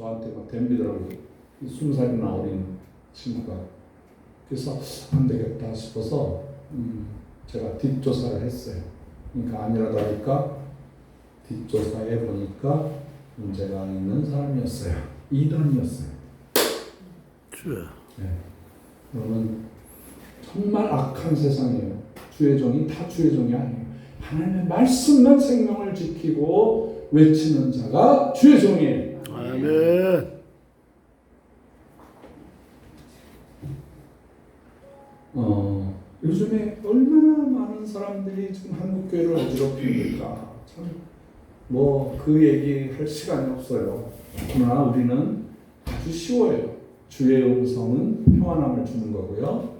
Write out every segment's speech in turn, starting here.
저한테 막 덤비더라고요. 이 스무 살이나 어린 친구가. 그래서 안 되겠다 싶어서 음, 제가 뒷조사를 했어요. 그러니까 아니라도 하니까 뒷조사해 보니까 문제가 있는 사람이었어요. 이단이었어요. 주여. 네. 그러면 정말 악한 세상이에요. 주의 종이 다 주의 종이 아니에요. 하나님의 말씀만 생명을 지키고 외치는 자가 주의 종이에요. 아멘. 어, 요즘에 얼마나 많은 사람들이 지금 한국 교회를 어지럽힙니까? 참, 뭐 그 얘기 할 시간이 없어요. 그러나 우리는 아주 쉬워요. 주의 음성은 평안함을 주는 거고요.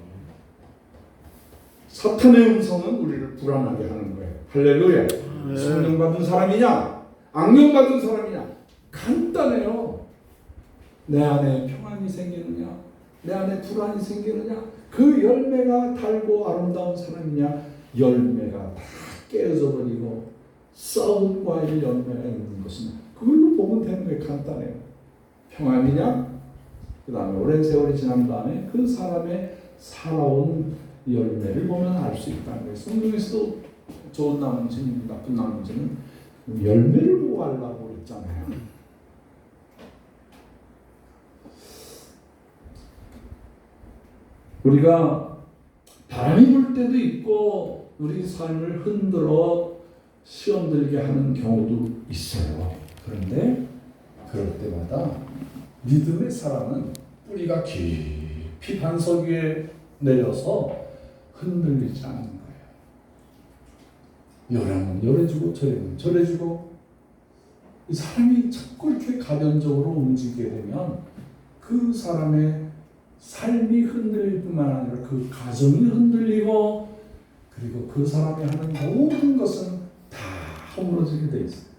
사탄의 음성은 우리를 불안하게 하는 거예요. 할렐루야. 성령 받은 사람이냐? 악령 받은 사람이냐? 간단해요. 내 안에 평안이 생기느냐? 내 안에 불안이 생기느냐? 그 열매가 달고 아름다운 사람이냐? 열매가 다 깨어져 버리고 썩은 과일 열매가 있는 것은 그걸로 보면 되는 거예요. 간단해요. 평안이냐? 그 다음에 오랜 세월이 지난 다음에 그 사람의 살아온 열매를 보면 알 수 있다는 거예요. 성경에서도 좋은 나무는 나쁜 나무는 열매를 보고 알라고 했잖아요. 우리가 바람이 불 때도 있고 우리 삶을 흔들어 시험 들게 하는 경우도 있어요. 그런데 그럴 때마다 믿음의 사람은 뿌리가 깊이 반석 위에 내려서 흔들리지 않는 거예요. 열해주고 절하면 절해주고 이 사람이 자꾸 이렇게 가변적으로 움직이게 되면 그 사람의 삶이 흔들릴 뿐만 아니라 그 가정이 흔들리고 그리고 그 사람이 하는 모든 것은 다 허물어지게 돼 있어요.